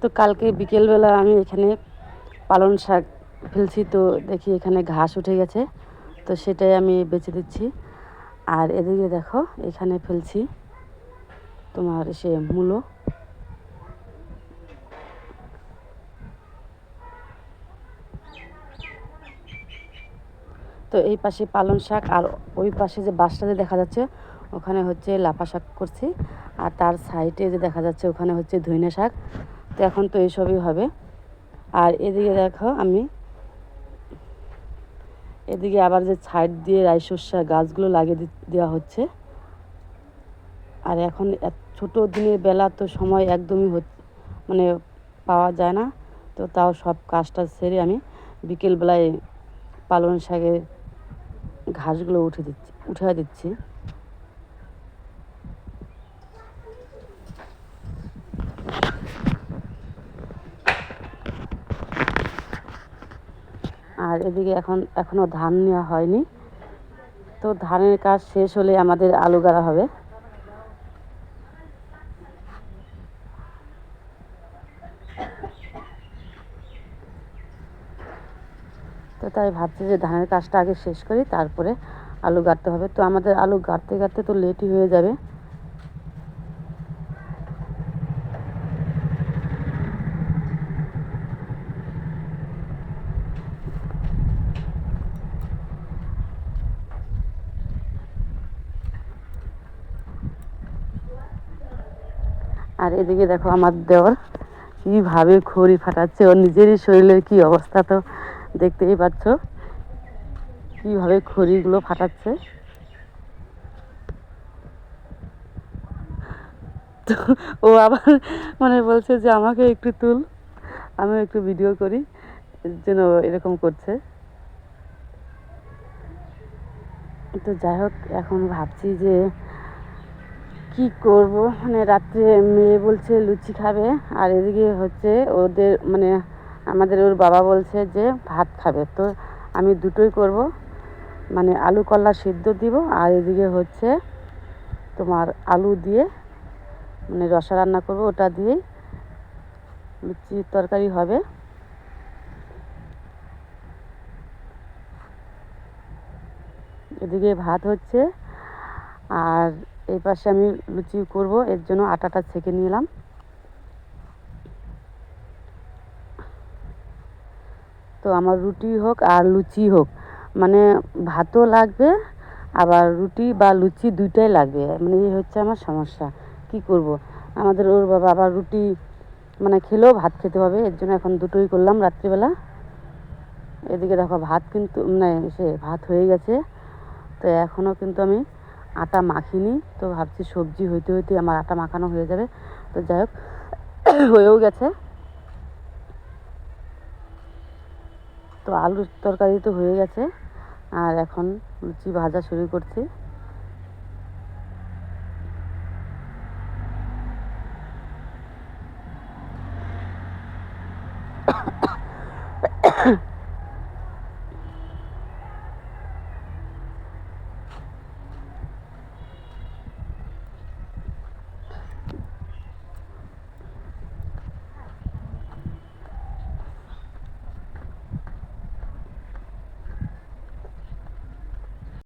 তো কালকে বিকেলবেলা আমি এখানে পালং শাক ফেলছি, তো দেখি এখানে ঘাস উঠে গেছে, তো সেটাই আমি বেছে দিচ্ছি। আর এদিকে দেখো, এখানে ফেলছি তোমার সে মূলো। তো এই পাশে পালং শাক, আর ওই পাশে যে বাসটাতে দেখা যাচ্ছে, ওখানে হচ্ছে লাফা শাক করছি। আর তার সাইডে যে দেখা যাচ্ছে, ওখানে হচ্ছে ধইনা শাক। তো এখন তো এইসবই হবে। আর এদিকে দেখো আমি, এদিকে আবার যে সাইড দিয়ে রাই শস্যা গাছগুলো লাগিয়ে দেওয়া হচ্ছে। আর এখন ছোট দিনের বেলা তো সময় একদমই মানে পাওয়া যায় না। তো তাও সব কাজটা সেরে আমি বিকেলবেলায় পালং শাকের ঘাসগুলো উঠে দিচ্ছি উঠে দিচ্ছি। আর এদিকে এখন এখনও ধান নেওয়া হয়নি। তো ধানের কাজ শেষ হলে আমাদের আলু গাড়া হবে। তো তাই ভাবছি যে ধানের কাজটা আগে শেষ করি, তারপরে আলু গাড়তে হবে। তো আমাদের আলু গাড়তে গাড়তে তো লেটই হয়ে যাবে। আর এদিকে দেখো আমার দেওর, কীভাবে খড়ি ফাটাচ্ছে, ওর নিজেরই শরীরের কি অবস্থা তো দেখতেই পাচ্ছ। কীভাবে খড়িগুলো ফাটাচ্ছে। তো ও আবার মানে বলছে যে, আমাকে একটু তুল আমি একটু ভিডিও করি, যেন এরকম করছে। তো যাই হোক, এখন ভাবছি যে কি করব? মানে রাত্রে মেয়ে বলছে লুচি খাবে, আর এদিকে হচ্ছে ওদের মানে আমাদের ওর বাবা বলছে যে ভাত খাবে। তো আমি দুটোই করব। মানে আলু কলা সিদ্ধ দিব, আর এদিকে হচ্ছে তোমার আলু দিয়ে মানে রসা রান্না করব, ওটা দিয়েই লুচি তরকারি হবে। এদিকে ভাত হচ্ছে, আর এই পাশে আমি লুচি করব, এর জন্য আটাটা ছেঁকে নিলাম। তো আমার রুটি হোক আর লুচি হোক মানে ভাতও লাগবে, আবার রুটি বা লুচি দুইটাই লাগবে মানে এই হচ্ছে আমার সমস্যা। কি করব? আমাদের ওর বাবা আবার রুটি মানে খেলেও ভাত খেতে হবে, এর জন্য এখন দুটোই করলাম রাত্রিবেলা। এদিকে দেখো ভাত কিন্তু মানে সে ভাত হয়ে গেছে, তো এখনও কিন্তু আমি আটা মাখিনি, তো ভাবছি সবজি হইতে হইতে আমার আটা মাখানো হয়ে যাবে। তো যাই হোক, হয়েও গেছে। তো আলুর তরকারি তো হয়ে গেছে, আর এখন লুচি ভাজা শুরু করছি।